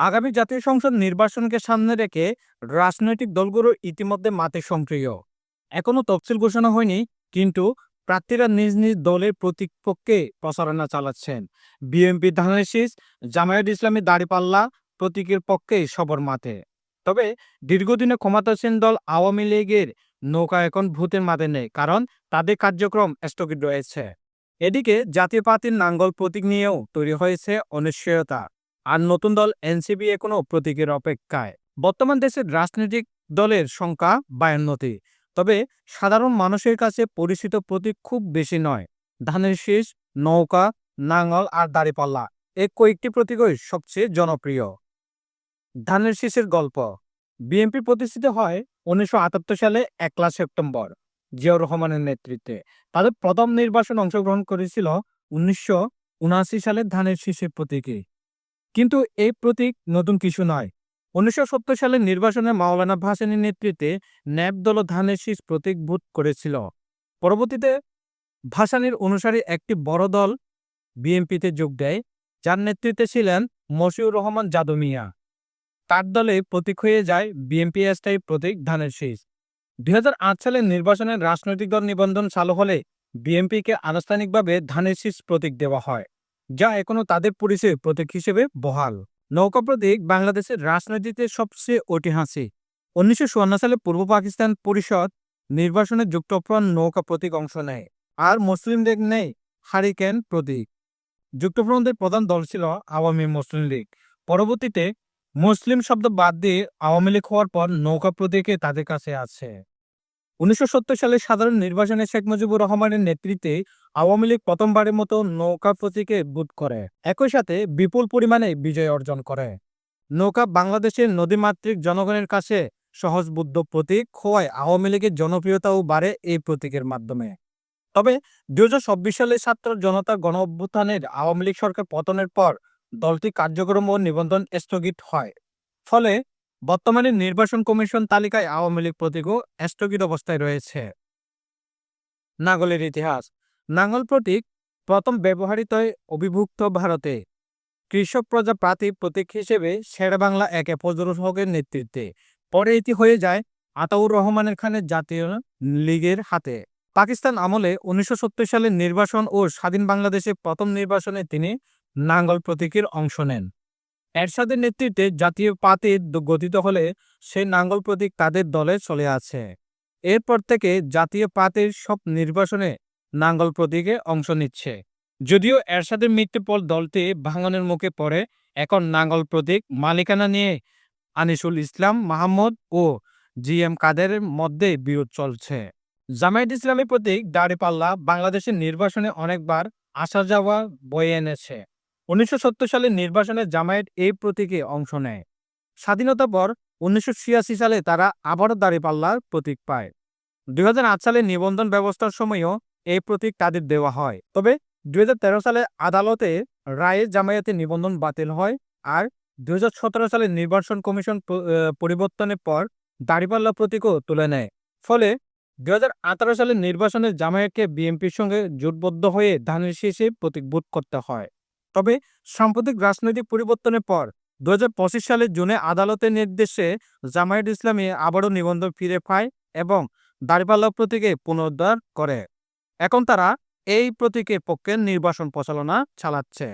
আগামী জাতীয় সংসদ নির্বাচনকে সামনে রেখে রাজনৈতিক দলগুলো ইতিমধ্যে মাঠে সক্রিয়। এখনও তফসিল ঘোষণা হয়নি, কিন্তু প্রার্থীরা নিজ নিজ দলের প্রতিপক্ষে প্রচারণা চালাচ্ছেন। বিএনপি ধানের জামায়াত ইসলামী দাড়িপাল্লা প্রতীকের পক্ষে সবর মাঠে। তবে দীর্ঘদিনে ক্ষমতাসীন দল আওয়ামী লীগের নৌকা এখন ভূতের মাঠে নেই, কারণ তাদের কার্যক্রম স্থগিত রয়েছে। এদিকে জাতীয় পার্টির নাঙ্গল প্রতীক নিয়েও তৈরি হয়েছে অনিশ্চয়তা। আর নতুন দল এনসিপি এখনও প্রতীকের অপেক্ষায়। বর্তমান দেশের রাজনৈতিক দলের সংখ্যা বায়ান্নটি তবে সাধারণ মানুষের কাছে পরিচিত প্রতীক খুব বেশি নয়। ধানের শীষ, নৌকা নাঙ্গল আর দাড়িপাল্লা এই কয়েকটি প্রতীকই সবচেয়ে জনপ্রিয়। ধানের শীষের গল্প। বিএনপি প্রতিষ্ঠিত হয় উনিশশো আটাত্তর সালে একলা সেপ্টেম্বর, জিয়াউর রহমানের নেতৃত্বে। তাদের প্রথম নির্বাচন অংশগ্রহণ করেছিল উনিশশো উনআশি সালে ধানের শীষের প্রতীকে কিন্তু এই প্রতীক নতুন কিছু নয়। উনিশশো সালের নির্বাচনে মাওলানা ভাসানীর নেতৃত্বে ন্যাপ দল ধানের শীষ প্রতীক ভোট করেছিল। পরবর্তীতে ভাসানীর অনুসারী একটি বড় দল বিএনপিতে যোগ দেয়, যার নেতৃত্বে ছিলেন মশিউর রহমান যাদু মিয়া। তার দলে প্রতীক হয়ে যায় বিএনপি স্থায়ী প্রতীক ধানের শীষ। দুই হাজার আট সালের নির্বাচনের রাজনৈতিক দল নিবন্ধন চালু হলে বিএনপিকে আনুষ্ঠানিকভাবে ধানের শীষ প্রতীক দেওয়া হয়। যা এখনও তাদের পরিচয় প্রতীক হিসেবে বহাল। নৌকা প্রতীক বাংলাদেশের রাজনীতিতে সবচেয়ে ঐতিহাসিক। উনিশশো সালে পূর্ব পাকিস্তান পরিষদ নির্বাচনে যুক্তফ্রন্ট নৌকা প্রতীক অংশ নেয় আর মুসলিম লীগ নেই, হারিকেন প্রতীক। যুক্তফ্রন্টের প্রধান দল ছিল আওয়ামী মুসলিম লীগ। পরবর্তীতে মুসলিম শব্দ বাদ দিয়ে আওয়ামী লীগ হওয়ার পর নৌকা প্রতীকে তাদের কাছে আছে। উনিশশো সালে সাধারণ নির্বাচনে শেখ মুজিবুর রহমানের নেতৃত্বে আওয়ামী লীগ প্রথমবারের মতো নৌকা প্রতীকে ভোট করে। একই সাথে বিপুল পরিমাণে বিজয় অর্জন করে। নৌকা বাংলাদেশের নদীমাতৃক জনগণের কাছে সহজবুদ্ধ প্রতীক হওয়ায় আওয়ামী লীগের জনপ্রিয়তাও বাড়ে এই প্রতীকের মাধ্যমে। তবে দু সালে ছাত্র জনতা গণ অভ্যুত্থানের আওয়ামী লীগ সরকার পতনের পর দলটি কার্যক্রম ও নিবন্ধন স্থগিত হয়। ফলে বর্তমানে নির্বাচন কমিশন তালিকায় আওয়ামী লীগ প্রতীকও স্থগিত অবস্থায় রয়েছে। নাঙ্গলের ইতিহাস। নাঙ্গল প্রতীক প্রথম ব্যবহৃত অভিভুক্ত ভারতে। কৃষক প্রজা প্রাতি প্রতীক হিসেবে শেরবাংলা একে ফজলুল হকের নেতৃত্বে। পরে এটি হয়ে যায় আতাউর রহমানের খানের জাতীয় লীগের হাতে। পাকিস্তান আমলে উনিশশো সত্তর সালের নির্বাচন ও স্বাধীন বাংলাদেশে প্রথম নির্বাচনে তিনি নাঙ্গল প্রতীকের অংশ নেন। এরশাদের নেতৃত্বে জাতীয় পার্টি গঠিত হলে সেই নাঙ্গল প্রতীক তাদের দলে চলে আছে এরপর থেকে জাতীয় পার্টির সব নির্বাচনে নাঙ্গল প্রতীকে অংশ নিচ্ছে। যদিও এরশাদের মৃত্যুর পর দলটি ভাঙনের মুখে পড়ে, এখন নাঙ্গল প্রতীক মালিকানা নিয়ে আনিসুল ইসলাম মাহমুদ ও জি এম কাদেরের মধ্যে বিরোধ চলছে। জামায়াত ইসলামী প্রতীক দাড়িপাল্লা বাংলাদেশের নির্বাচনে অনেকবার আসা যাওয়া বয়ে এনেছে। উনিশশো সালের নির্বাচনে জামায়াত এই প্রতীকে অংশ নেয়। স্বাধীনতা পর উনিশশো ছিয়াশি সালে তারা আবারও দাঁড়িপাল্লার প্রতীক পায়। দুই হাজার আট সালে নিবন্ধন ব্যবস্থার সময়ও এই প্রতীক তাদের দেওয়া হয়। তবে দু হাজার তেরো সালে আদালতে রায়ে জামায়াতের নিবন্ধন বাতিল হয় আর দু হাজার সতেরো সালে নির্বাচন কমিশন পরিবর্তনের পর দাঁড়িপাল্লা প্রতীকও তুলে নেয়। ফলে দু হাজার আঠারো সালের নির্বাচনে জামায়াতকে বিএনপির সঙ্গে জোটবদ্ধ হয়ে ধানের শীষে প্রতীক ভোট করতে হয়। তবে সাম্প্রতিক রাজনৈতিক পরিবর্তনের পর দুহাজার পঁচিশ সালের জুনে আদালতের নির্দেশে জামায়াত ইসলামী আবারও নিবন্ধন ফিরে পায় এবং দাঁড়িপাল্লা প্রতীকে পুনরুদ্ধার করে। এখন তারা এই প্রতীকের পক্ষে নির্বাচন প্রচালনা চালাচ্ছে।